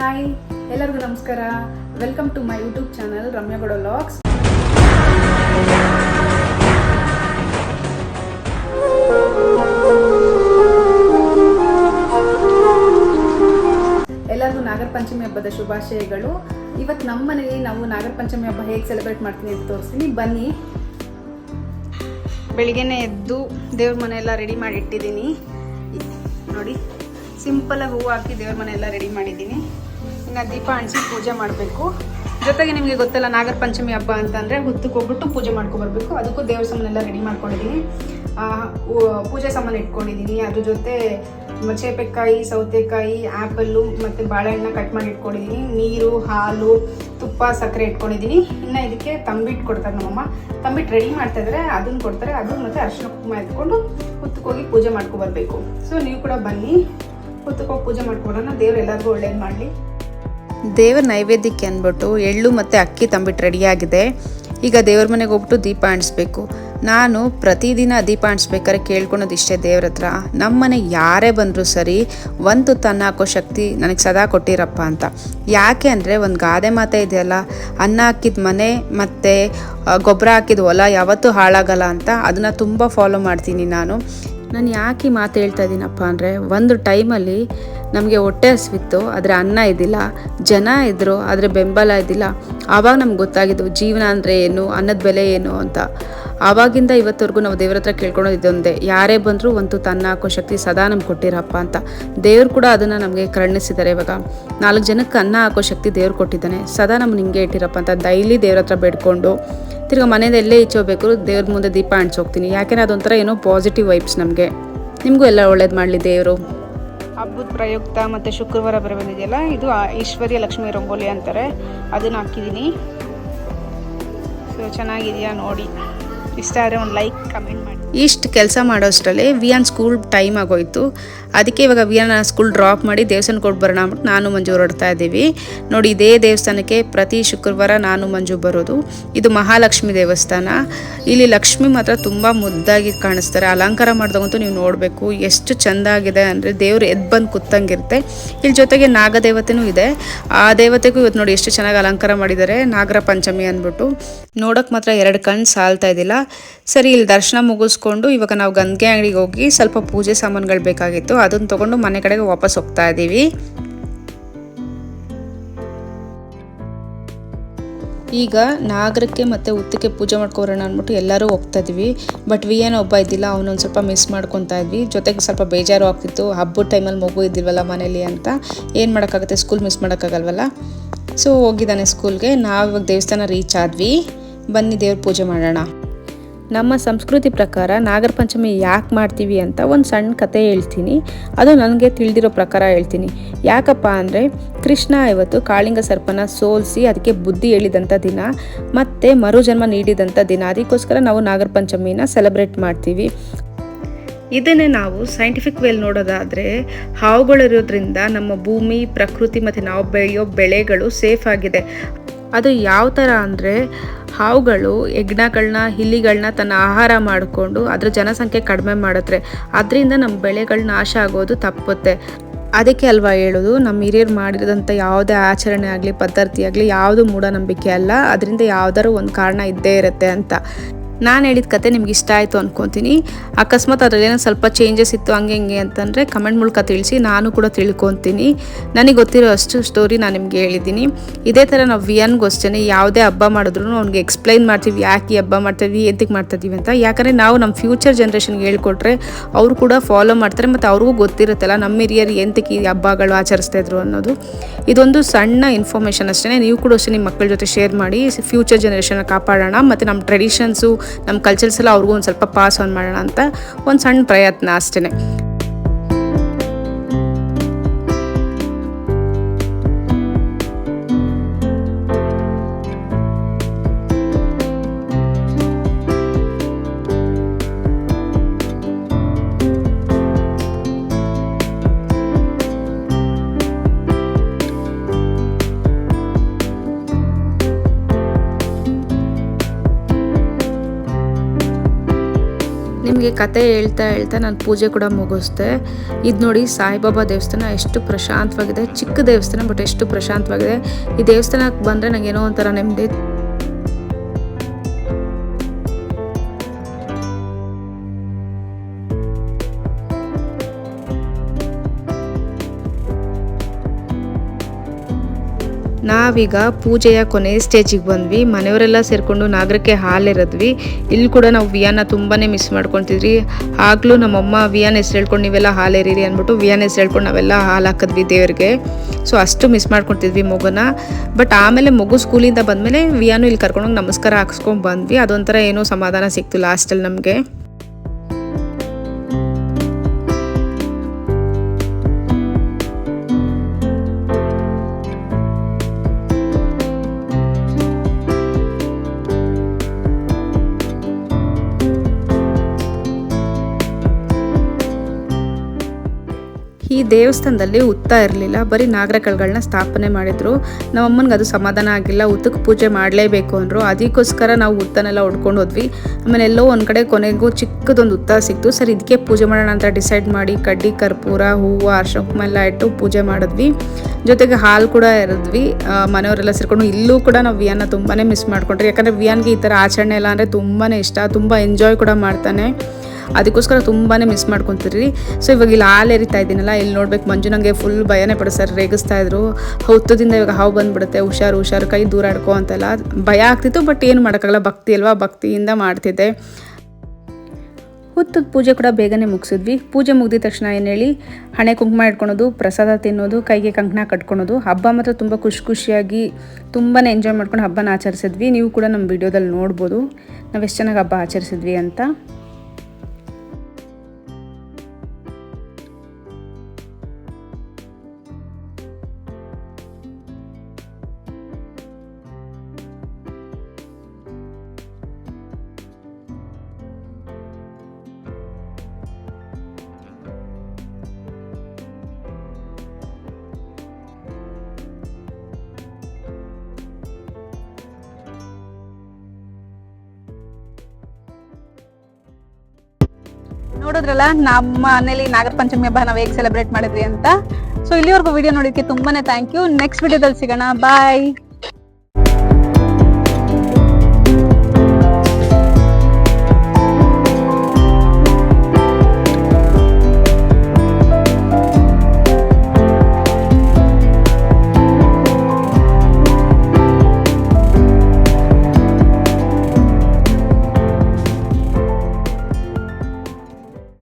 Hi ಎಲ್ಲರಿಗೂ ನಮಸ್ಕಾರ. Welcome to my YouTube channel Ramyagowda vlogs ಎಲ್ಲರಿಗೂ ನಾಗರ ಪಂಚಮಿ ಹಬ್ಬದ ಶುಭಾಶಯಗಳು. ಇವತ್ತು ನಮ್ಮ ಮನೆಯಲ್ಲಿ ನಾವು ನಾಗರ ಪಂಚಮಿ ಹಬ್ಬ ಹೇಗೆ ಸೆಲೆಬ್ರೇಟ್ ಮಾಡ್ತೀನಿ ಅಂತ ತೋರಿಸ್ತೀನಿ. ಬನ್ನಿ. ಬೆಳಿಗ್ಗೆನೆ ಎದ್ದು ದೇವ್ರ ಮನೆ ಎಲ್ಲ ರೆಡಿ ಮಾಡಿ ಇಟ್ಟಿದ್ದೀನಿ. ನೋಡಿ ಸಿಂಪಲಾಗಿ ಹೂವು ಹಾಕಿ ದೇವ್ರ ಮನೆ ಎಲ್ಲ ರೆಡಿ ಮಾಡಿದ್ದೀನಿ. ಇನ್ನು ದೀಪ ಅಣಿಸಿ ಪೂಜೆ ಮಾಡಬೇಕು. ಜೊತೆಗೆ ನಿಮಗೆ ಗೊತ್ತಲ್ಲ ನಾಗರ ಪಂಚಮಿ ಹಬ್ಬ ಅಂತಂದರೆ ಹುತ್ತಕ್ಕೆ ಹೋಗ್ಬಿಟ್ಟು ಪೂಜೆ ಮಾಡ್ಕೊಬರ್ಬೇಕು. ಅದಕ್ಕೂ ದೇವ್ರ ಸಾಮಾನೆಲ್ಲ ರೆಡಿ ಮಾಡ್ಕೊಂಡಿದ್ದೀನಿ ಪೂಜೆ ಸಾಮಾನು ಇಟ್ಕೊಂಡಿದ್ದೀನಿ ಅದ್ರ ಜೊತೆ ಚೇಪೆಕಾಯಿ, ಸೌತೆಕಾಯಿ ಆ್ಯಪಲ್ಲು ಮತ್ತು ಬಾಳೆಹಣ್ಣ ಕಟ್ ಮಾಡಿ ಇಟ್ಕೊಂಡಿದ್ದೀನಿ ನೀರು, ಹಾಲು, ತುಪ್ಪ, ಸಕ್ಕರೆ ಇಟ್ಕೊಂಡಿದ್ದೀನಿ ಇನ್ನು ಇದಕ್ಕೆ ತಂಬಿಟ್ಟು ಕೊಡ್ತಾರೆ ನಮ್ಮಮ್ಮ. ತಂಬಿಟ್ಟು ರೆಡಿ ಮಾಡ್ತಾ ಇದ್ದಾರೆ ಅದನ್ನು ಕೊಡ್ತಾರೆ. ಅದು ಮತ್ತು ಅರಿಶಿನ ಕುಂಕುಮ ಎತ್ಕೊಂಡು ಹುತ್ತಕ್ಕೋಗಿ ಪೂಜೆ ಮಾಡ್ಕೊಬರ್ಬೇಕು. ಸೊ ನೀವು ಕೂಡ ಬನ್ನಿ. ಹುತ್ತಕ್ಕೆ ಹೋಗಿ ಪೂಜೆ ಮಾಡ್ಕೊಡೋಣ ದೇವ್ರು ಎಲ್ಲರಿಗೂ ಒಳ್ಳೇದು ಮಾಡಲಿ. ದೇವರ ನೈವೇದ್ಯಕ್ಕೆ ಅಂದ್ಬಿಟ್ಟು ಎಳ್ಳು ಮತ್ತು ಅಕ್ಕಿ ತಂಬಿಟ್ಟು ರೆಡಿಯಾಗಿದೆ ಈಗ ದೇವ್ರ ಮನೆಗೆ ಹೋಗ್ಬಿಟ್ಟು ದೀಪ ಅಂಟಿಸ್ಬೇಕು. ನಾನು ಪ್ರತಿದಿನ ದೀಪ ಅಂಟಿಸ್ಬೇಕಾದ್ರೆ ಕೇಳ್ಕೊಳೋದು ಇಷ್ಟೇ ದೇವ್ರ ಹತ್ರ. ನಮ್ಮ ಮನೆಗೆ ಯಾರೇ ಬಂದರೂ ಸರಿ ಒಂದು ತನ್ನ ಹಾಕೋ ಶಕ್ತಿ ನನಗೆ ಸದಾ ಕೊಟ್ಟಿರಪ್ಪ ಅಂತ. ಯಾಕೆ ಅಂದರೆ ಒಂದು ಗಾದೆ ಮಾತೆ ಇದೆಯಲ್ಲ, ಅನ್ನ ಹಾಕಿದ ಮನೆ ಮತ್ತು ಗೊಬ್ಬರ ಹಾಕಿದ ಹೊಲ ಯಾವತ್ತೂ ಹಾಳಾಗಲ್ಲ ಅಂತ ಅದನ್ನು ತುಂಬ ಫಾಲೋ ಮಾಡ್ತೀನಿ ನಾನು. ನಾನು ಯಾಕೆ ಮಾತು ಹೇಳ್ತಾ ಇದ್ದೀನಪ್ಪ ಅಂದರೆ, ಒಂದು ಟೈಮಲ್ಲಿ ನಮಗೆ ಹೊಟ್ಟೆ ಹಸಿವಿತ್ತು, ಆದರೆ ಅನ್ನ ಇದ್ದಿಲ್ಲ. ಜನ ಇದ್ದರು ಆದರೆ ಬೆಂಬಲ ಇದ್ದಿಲ್ಲ. ಆವಾಗ ನಮ್ಗೆ ಗೊತ್ತಾಗಿದ್ದು, ಜೀವನ ಅಂದರೆ ಏನು, ಅನ್ನದ ಬೆಲೆ ಏನು ಅಂತ. ಆವಾಗಿಂದ ಇವತ್ತವರೆಗೂ ನಾವು ದೇವ್ರ ಹತ್ರ ಕೇಳ್ಕೊಳೋದು ಇದೊಂದೇ ಯಾರೇ ಬಂದರೂ ಒಂದು ತನ್ನ ಹಾಕೋ ಶಕ್ತಿ ಸದಾ ನಮ್ಗೆ ಕೊಟ್ಟಿರಪ್ಪ ಅಂತ. ದೇವ್ರು ಕೂಡ ಅದನ್ನು ನಮಗೆ ಕರುಣಿಸಿದ್ದಾರೆ ಇವಾಗ. ನಾಲ್ಕು ಜನಕ್ಕೆ ಅನ್ನ ಹಾಕೋ ಶಕ್ತಿ ದೇವ್ರು ಕೊಟ್ಟಿದ್ದಾನೆ. ಸದಾ ನಮ್ಗೆ ಹಿಂಗೆ ಇಟ್ಟಿರಪ್ಪ ಅಂತ. ಡೈಲಿ ದೇವ್ರ ಹತ್ರ ಬೇಡ್ಕೊಂಡು ತಿರ್ಗಾ ಮನೆಯಲ್ಲೇ ಎಲ್ಲೇ ಇಚ್ಚೋಬೇಕು ದೇವ್ರ ಮುಂದೆ ದೀಪ ಅಂಟಿಸೋಗ್ತೀನಿ ಯಾಕೆಂದ್ರೆ ಅದೊಂಥರ ಏನೋ ಪಾಸಿಟಿವ್ ವೈಬ್ಸ್ ನಮಗೆ. ನಿಮಗೂ ಎಲ್ಲ ಒಳ್ಳೇದು ಮಾಡಲಿ ದೇವರು. ಹಬ್ಬದ ಪ್ರಯುಕ್ತ ಮತ್ತು ಶುಕ್ರವಾರ ಬರ ಬಂದಿದೆಯಲ್ಲ, ಇದು ಐಶ್ವರ್ಯ ಲಕ್ಷ್ಮಿ ರಂಗೋಲಿ ಅಂತಾರೆ. ಅದನ್ನು ಹಾಕಿದ್ದೀನಿ ಸೊ ಚೆನ್ನಾಗಿದೆಯಾ ನೋಡಿ. ಇಷ್ಟ ಆದರೆ ಒಂದು ಲೈಕ್ ಕಮೆಂಟ್ ಇಷ್ಟು ಕೆಲಸ ಮಾಡೋಷ್ಟರಲ್ಲಿ ವಿಯಾನ್ ಸ್ಕೂಲ್ ಟೈಮ್ ಆಗೋಯ್ತು. ಅದಕ್ಕೆ ಇವಾಗ ವಿಯಾನ ಸ್ಕೂಲ್ ಡ್ರಾಪ್ ಮಾಡಿ ದೇವಸ್ಥಾನ ಕೊಟ್ಟು ಬರೋಣ ಅಂದ್ಬಿಟ್ಟು ನಾನು ಮಂಜು ಹೊರಡ್ತಾ ಇದ್ದೀವಿ. ನೋಡಿ ಇದೇ ದೇವಸ್ಥಾನಕ್ಕೆ ಪ್ರತಿ ಶುಕ್ರವಾರ ನಾನು ಮಂಜು ಬರೋದು. ಇದು ಮಹಾಲಕ್ಷ್ಮಿ ದೇವಸ್ಥಾನ. ಇಲ್ಲಿ ಲಕ್ಷ್ಮಿ ಮಾತ್ರ ತುಂಬ ಮುದ್ದಾಗಿ ಕಾಣಿಸ್ತಾರೆ. ಅಲಂಕಾರ ಮಾಡಿದಾಗಂತೂ ನೀವು ನೋಡಬೇಕು ಎಷ್ಟು ಚೆಂದ ಆಗಿದೆ ಅಂದರೆ ದೇವರು ಎದ್ದು ಬಂದು ಕೂತಂಗಿರುತ್ತೆ. ಇಲ್ಲಿ ಜೊತೆಗೆ ನಾಗದೇವತೆನೂ ಇದೆ. ಆ ದೇವತೆಗೂ ಇವತ್ತು ನೋಡಿ ಎಷ್ಟು ಚೆನ್ನಾಗಿ ಅಲಂಕಾರ ಮಾಡಿದ್ದಾರೆ. ನಾಗರ ಪಂಚಮಿ ಅಂದ್ಬಿಟ್ಟು. ನೋಡೋಕೆ ಮಾತ್ರ ಎರಡು ಕಣ್ಣು ಸಾಲ್ತಾ ಇದ್ದಿಲ್ಲ ಸರಿ, ಇಲ್ಲಿ ದರ್ಶನ ಮುಗಿಸ್ಕೊಂಡು ಇವಾಗ ನಾವು ಗಂಗೆ ಅಂಗಡಿಗೆ ಹೋಗಿ ಸ್ವಲ್ಪ ಪೂಜೆ ಸಾಮಾನುಗಳು ಬೇಕಾಗಿತ್ತು, ಅದನ್ನು ತಗೊಂಡು ಮನೆ ಕಡೆಗೆ ವಾಪಸ್ ಹೋಗ್ತಾ ಇದ್ದೀವಿ ಈಗ ನಾಗರಕ್ಕೆ ಮತ್ತು ಉತ್ತಕ್ಕೆ ಪೂಜೆ ಮಾಡ್ಕೊಬರೋಣ ಅಂದ್ಬಿಟ್ಟು ಎಲ್ಲರೂ ಹೋಗ್ತಾ ಇದ್ವಿ. ಬಟ್ ವಿ ಏನೋ ಒಬ್ಬ ಇದ್ದಿಲ್ಲ ಅವನೊಂದು ಸ್ವಲ್ಪ ಮಿಸ್ ಮಾಡ್ಕೊತಾ ಇದ್ವಿ. ಜೊತೆಗೆ ಸ್ವಲ್ಪ ಬೇಜಾರು ಆಗ್ತಿತ್ತು. ಹಬ್ಬದ ಟೈಮಲ್ಲಿ ಮಗು ಇದ್ದಿಲ್ವಲ್ಲ ಮನೇಲಿ ಅಂತ. ಏನು ಮಾಡೋಕ್ಕಾಗುತ್ತೆ? School miss ಮಾಡೋಕ್ಕಾಗಲ್ವಲ್ಲ? ಸೊ ಹೋಗಿದ್ದಾನೆ ಸ್ಕೂಲ್ಗೆ ನಾವು ಇವಾಗ ದೇವಸ್ಥಾನ ರೀಚ್ ಆದ್ವಿ. ಬನ್ನಿ ದೇವ್ರ ಪೂಜೆ ಮಾಡೋಣ. ನಮ್ಮ ಸಂಸ್ಕೃತಿ ಪ್ರಕಾರ ನಾಗರ ಪಂಚಮಿ ಯಾಕೆ ಮಾಡ್ತೀವಿ ಅಂತ ಒಂದು ಸಣ್ಣ ಕತೆ ಹೇಳ್ತೀನಿ. ಅದು ನನಗೆ ತಿಳಿದಿರೋ ಪ್ರಕಾರ ಹೇಳ್ತೀನಿ. ಯಾಕಪ್ಪ ಅಂದರೆ ಕೃಷ್ಣ ಇವತ್ತು ಕಾಳಿಂಗ ಸರ್ಪನ ಸೋಲಿಸಿ ಅದಕ್ಕೆ ಬುದ್ಧಿ ಹೇಳಿದಂಥ ದಿನ, ಮತ್ತು ಮರುಜನ್ಮ ನೀಡಿದಂಥ ದಿನ. ಅದಕ್ಕೋಸ್ಕರ ನಾವು ನಾಗರ ಪಂಚಮಿನ ಸೆಲೆಬ್ರೇಟ್ ಮಾಡ್ತೀವಿ. ಇದನ್ನೇ ನಾವು ಸೈಂಟಿಫಿಕ್ ವೇಲ್ ನೋಡೋದಾದರೆ ಹಾವುಗಳಿರೋದ್ರಿಂದ ನಮ್ಮ ಭೂಮಿ, ಪ್ರಕೃತಿ ಮತ್ತು ನಾವು ಬೆಳೆಯೋ ಬೆಳೆಗಳು ಸೇಫ್ ಆಗಿದೆ. ಅದು ಯಾವ ಥರ ಅಂದರೆ ಹಾವುಗಳು ಹೆಗ್ಣಗಳನ್ನ ಇಲಿಗಳನ್ನ ತನ್ನ ಆಹಾರ ಮಾಡಿಕೊಂಡು ಅದರ ಜನಸಂಖ್ಯೆ ಕಡಿಮೆ ಮಾಡುತ್ತೆ. ಅದರಿಂದ ನಮ್ಮ ಬೆಳೆಗಳು ನಾಶ ಆಗೋದು ತಪ್ಪುತ್ತೆ. ಅದಕ್ಕೆ ಅಲ್ವಾ ಹೇಳೋದು, ನಮ್ಮ ಹಿರಿಯರು ಮಾಡಿರೋದಂಥ ಯಾವುದೇ ಆಚರಣೆ ಆಗಲಿ, ಪದ್ಧತಿ ಆಗಲಿ, ಯಾವುದು ಮೂಢನಂಬಿಕೆ ಅಲ್ಲ. ಅದರಿಂದ ಯಾವ್ದಾದ್ರು ಒಂದು ಕಾರಣ ಇದ್ದೇ ಇರುತ್ತೆ ಅಂತ. ನಾನು ಹೇಳಿದ ಕತೆ ನಿಮ್ಗೆ ಇಷ್ಟ ಆಯಿತು ಅನ್ಕೊತೀನಿ. ಅಕಸ್ಮಾತ್ ಅದರಲ್ಲೇನೋ ಸ್ವಲ್ಪ ಚೇಂಜಸ್ ಇತ್ತು ಹಂಗೆ ಹಿಂಗೆ ಅಂತಂದರೆ ಕಮೆಂಟ್ ಮೂಲಕ ತಿಳಿಸಿ ನಾನು ಕೂಡ ತಿಳ್ಕೊತೀನಿ. ನನಗೆ ಗೊತ್ತಿರೋ ಅಷ್ಟು ಸ್ಟೋರಿ ನಾನು ನಿಮ್ಗೆ ಹೇಳಿದ್ದೀನಿ. ಇದೇ ಥರ ನಾವು ವಿಯನ್ಗೂ ಅಷ್ಟೇ ಯಾವುದೇ ಹಬ್ಬ ಮಾಡಿದ್ರು ಅವ್ನಿಗೆ ಎಕ್ಸ್ಪ್ಲೈನ್ ಮಾಡ್ತೀವಿ, ಯಾಕೆ ಈ ಹಬ್ಬ ಮಾಡ್ತೀವಿ ಎಂತಕ್ಕೆ ಮಾಡ್ತಾಯಿದ್ದೀವಿ ಅಂತ. ಯಾಕಂದರೆ ನಾವು ನಮ್ಮ ಫ್ಯೂಚರ್ ಜನ್ರೇಷನ್ಗೆ ಹೇಳ್ಕೊಟ್ರೆ ಅವರು ಕೂಡ ಫಾಲೋ ಮಾಡ್ತಾರೆ ಮತ್ತು ಅವ್ರಿಗೂ ಗೊತ್ತಿರುತ್ತಲ್ಲ ನಮ್ಮ ಹಿರಿಯರು ಎಂತಕ್ಕೆ ಈ ಹಬ್ಬಗಳು ಆಚರಿಸ್ತಾ ಇದ್ರು ಅನ್ನೋದು. ಇದೊಂದು ಸಣ್ಣ ಇನ್ಫಾರ್ಮೇಷನ್ ಅಷ್ಟೇ ನೀವು ಕೂಡ ಅಷ್ಟೇ ನಿಮ್ಮ ಮಕ್ಕಳ ಜೊತೆ ಶೇರ್ ಮಾಡಿ ಫ್ಯೂಚರ್ ಜನ್ರೇಷನ್ನ ಕಾಪಾಡೋಣ. ಮತ್ತು ನಮ್ಮ ಟ್ರೆಡಿಷನ್ಸು ನಮ್ಮ ಕಲ್ಚರ್ಸ್ ಎಲ್ಲ ಅವ್ರಿಗೂ ಒಂದು ಸ್ವಲ್ಪ ಪಾಸ್ ಆನ್ ಮಾಡೋಣ ಅಂತ ಒಂದು ಸಣ್ಣ ಪ್ರಯತ್ನ ಅಷ್ಟೇ ನಿಮಗೆ ಕತೆ ಹೇಳ್ತಾ ಹೇಳ್ತಾ ನಾನು ಪೂಜೆ ಕೂಡ ಮುಗಿಸ್ದೆ. ಇದು ನೋಡಿ ಸಾಯಿಬಾಬಾ ದೇವಸ್ಥಾನ ಎಷ್ಟು ಪ್ರಶಾಂತವಾಗಿದೆ. ಚಿಕ್ಕ ದೇವಸ್ಥಾನ ಬಟ್ ಎಷ್ಟು ಪ್ರಶಾಂತವಾಗಿದೆ. ಈ ದೇವಸ್ಥಾನಕ್ಕೆ ಬಂದರೆ ನನಗೆ ಏನೋ ಒಂಥರ ನೆಮ್ಮದಿ. ನಾವೀಗ ಪೂಜೆಯ ಕೊನೆ ಸ್ಟೇಜಿಗೆ ಬಂದ್ವಿ. ಮನೆಯವರೆಲ್ಲ ಸೇರಿಕೊಂಡು ನಾಗರಕ್ಕೆ ಹಾಲಿರದ್ವಿ. ಇಲ್ಲಿ ಕೂಡ ನಾವು ವಿಯಾನ ತುಂಬಾ ಮಿಸ್ ಮಾಡ್ಕೊತಿದ್ವಿ. ಆಗಲೂ ನಮ್ಮಮ್ಮ ವಿಯಾನ ಹೆಸ್ರು ಹೇಳ್ಕೊಂಡು ನೀವೆಲ್ಲ ಹಾಲೇರಿರಿ ಅಂದ್ಬಿಟ್ಟು ವಿಯಾನ ಹೆಸ್ರು ಹೇಳ್ಕೊಂಡು ನಾವೆಲ್ಲ ಹಾಲು ಹಾಕಿದ್ವಿ ದೇವ್ರಿಗೆ. ಸೊ ಅಷ್ಟು ಮಿಸ್ ಮಾಡ್ಕೊತಿದ್ವಿ ಮಗುನ. ಬಟ್ ಆಮೇಲೆ ಮಗು ಸ್ಕೂಲಿಂದ ಬಂದಮೇಲೆ ವಿಯಾನು ಇಲ್ಲಿ ಕರ್ಕೊಂಡೋಗಿ ನಮಸ್ಕಾರ ಹಾಕ್ಸ್ಕೊಂಡು ಬಂದ್ವಿ. ಅದೊಂಥರ ಏನೋ ಸಮಾಧಾನ ಸಿಕ್ತು ಲಾಸ್ಟಲ್ಲಿ ನಮಗೆ. ಈ ದೇವಸ್ಥಾನದಲ್ಲಿ ಉತ್ತ ಇರಲಿಲ್ಲ. ಬರೀ ನಾಗರಕಲ್ಗಳನ್ನ ಸ್ಥಾಪನೆ ಮಾಡಿದ್ರು. ನಮ್ಮಮ್ಮನಿಗೆ ಅದು ಸಮಾಧಾನ ಆಗಿಲ್ಲ. ಉತ್ತಕ್ಕೆ ಪೂಜೆ ಮಾಡಲೇಬೇಕು ಅಂದರು. ಅದಕ್ಕೋಸ್ಕರ ನಾವು ಉತ್ತನೆಲ್ಲ ಹೊಡ್ಕೊಂಡು ಹೋದ್ವಿ. ಆಮೇಲೆ ಎಲ್ಲೋ ಒಂದು ಕಡೆ ಕೊನೆಗೂ ಚಿಕ್ಕದೊಂದು ಉತ್ತ ಸಿಕ್ತು. ಸರ್ ಇದಕ್ಕೆ ಪೂಜೆ ಮಾಡೋಣ ಅಂತ ಡಿಸೈಡ್ ಮಾಡಿ ಕಡ್ಡಿ, ಕರ್ಪೂರ, ಹೂವು ಅರ್ಶಕುಮ ಎಲ್ಲ ಇಟ್ಟು ಪೂಜೆ ಮಾಡಿದ್ವಿ. ಜೊತೆಗೆ ಹಾಲು ಕೂಡ ಇರಿದ್ವಿ ಮನೆಯವರೆಲ್ಲ ಸೇರ್ಕೊಂಡು ಇಲ್ಲೂ ಕೂಡ ನಾವು ವಿಯಾನ ತುಂಬಾ ಮಿಸ್ ಮಾಡ್ಕೊಂಡ್ರಿ ಯಾಕಂದರೆ ವಿಯಾನ್ಗೆ ಈ ಥರ ಆಚರಣೆ ಎಲ್ಲ ಅಂದರೆ ತುಂಬಾ ಇಷ್ಟ. ತುಂಬ ಎಂಜಾಯ್ ಕೂಡ ಮಾಡ್ತಾನೆ. ಅದಕ್ಕೋಸ್ಕರ ತುಂಬಾ ಮಿಸ್ ಮಾಡ್ಕೊತೀರಿ ಸೊ ಇವಾಗ ಇಲ್ಲಿ ಹಾಲು ಎರಿತಾ ಇದ್ದೀನಲ್ಲ, ಇಲ್ಲಿ ನೋಡ್ಬೇಕು ಮಂಜು ನನಗೆ ಫುಲ್ ಭಯನೇ ಪಡ ಸರ್ ರೇಗಿಸ್ತಾ ಇದ್ರು. ಹುತ್ತದಿಂದ ಇವಾಗ ಹಾವು ಬಂದ್ಬಿಡುತ್ತೆ, ಹುಷಾರು ಹುಷಾರು, ಕೈ ದೂರ ಆಡ್ಕೋ ಅಂತೆಲ್ಲ. ಭಯ ಆಗ್ತಿತ್ತು ಬಟ್ ಏನು ಮಾಡೋಕ್ಕಾಗಲ್ಲ, ಭಕ್ತಿ ಅಲ್ವಾ, ಭಕ್ತಿಯಿಂದ ಮಾಡ್ತಿದ್ದೆ. ಹುತ್ತದ ಪೂಜೆ ಕೂಡ ಬೇಗನೆ ಮುಗಿಸಿದ್ವಿ. ಪೂಜೆ ಮುಗಿದ ತಕ್ಷಣ ಏನು ಹೇಳಿ, ಹಣೆ ಕುಂಕುಮ ಇಟ್ಕೊಳೋದು, ಪ್ರಸಾದ ತಿನ್ನೋದು, ಕೈಗೆ ಕಂಕಣ ಕಟ್ಕೊಳೋದು. ಹಬ್ಬ ಮಾತ್ರ ತುಂಬ ಖುಷಿ ಖುಷಿಯಾಗಿ ತುಂಬಾ ಎಂಜಾಯ್ ಮಾಡ್ಕೊಂಡು ಹಬ್ಬನ ಆಚರಿಸಿದ್ವಿ. ನೀವು ಕೂಡ ನಮ್ಮ ವಿಡಿಯೋದಲ್ಲಿ ನೋಡ್ಬೋದು. ನಾವು ಎಷ್ಟು ಚೆನ್ನಾಗಿ ಹಬ್ಬ ಆಚರಿಸಿದ್ವಿ ಅಂತ. ನೋಡಿದ್ರಲ್ಲ, ನಮ್ಮ ಮನೇಲಿ ನಾಗರ ಪಂಚಮಿ ಹಬ್ಬ ನಾವು ಹೇಗೆ ಸೆಲೆಬ್ರೇಟ್ ಮಾಡಿದ್ವಿ ಅಂತ. ಸೊ ಇಲ್ಲಿವರೆಗೂ ವಿಡಿಯೋ ನೋಡಿದ್ದಕ್ಕೆ ತುಂಬಾನೇ ಥ್ಯಾಂಕ್ ಯು ನೆಕ್ಸ್ಟ್ ವಿಡಿಯೋದಲ್ಲಿ ಸಿಗೋಣ. ಬಾಯ್